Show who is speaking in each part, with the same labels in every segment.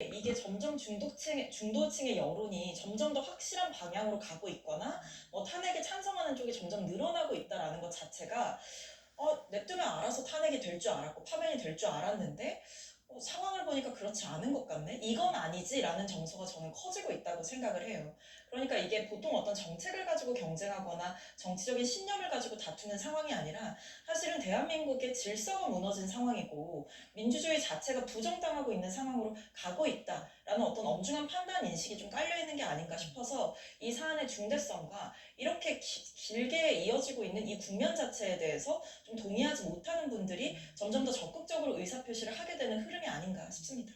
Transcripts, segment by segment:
Speaker 1: 이게 점점 중도층, 중도층의 여론이 점점 더 확실한 방향으로 가고 있거나 뭐 탄핵에 찬성하는 쪽이 점점 늘어나고 있다라는 것 자체가 어, 냅두면 알아서 탄핵이 될 줄 알았고 파면이 될 줄 알았는데 어, 상황을 보니까 그렇지 않은 것 같네. 이건 아니지라는 정서가 저는 커지고 있다고 생각을 해요. 그러니까 이게 보통 어떤 정책을 가지고 경쟁하거나 정치적인 신념을 가지고 다투는 상황이 아니라 사실은 대한민국의 질서가 무너진 상황이고 민주주의 자체가 부정당하고 있는 상황으로 가고 있다라는 어떤 엄중한 판단 인식이 좀 깔려 있는 게 아닌가 싶어서 이 사안의 중대성과 이렇게 기- 길게 이어지고 있는 이 국면 자체에 대해서 좀 동의하지 못하는 분들이 점점 더 적극적으로 의사 표시를 하게 되는 흐름이 아닌가 싶습니다.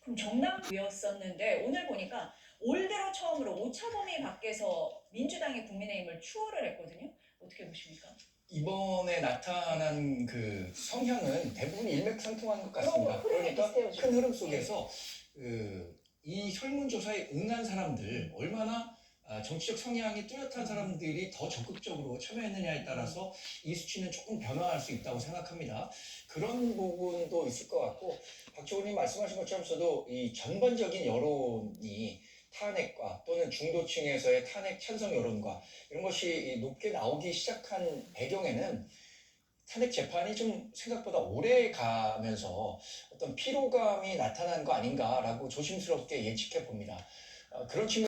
Speaker 2: 그럼 정남이었었는데 오늘 보니까 올 들어 처음으로 오차범위 밖에서 민주당이 국민의힘을 추월을 했거든요. 어떻게 보십니까?
Speaker 3: 이번에 나타난 그 성향은 대부분 일맥상통한 것 같습니다.
Speaker 2: 흐름이
Speaker 3: 그러니까
Speaker 2: 비슷해요, 지금.
Speaker 3: 큰 흐름 속에서 그, 이 설문조사에 응한 사람들 얼마나 아, 정치적 성향이 뚜렷한 사람들이 더 적극적으로 참여했느냐에 따라서 이 수치는 조금 변화할 수 있다고 생각합니다. 그런 부분도 있을 것 같고 박지원님 말씀하신 것처럼 저도 이 전반적인 여론이 탄핵과 또는 중도층에서의 탄핵 찬성 여론과 이런 것이 높게 나오기 시작한 배경에는 탄핵 재판이 좀 생각보다 오래 가면서 어떤 피로감이 나타난 거 아닌가라고 조심스럽게 예측해 봅니다. 어, 그런 측면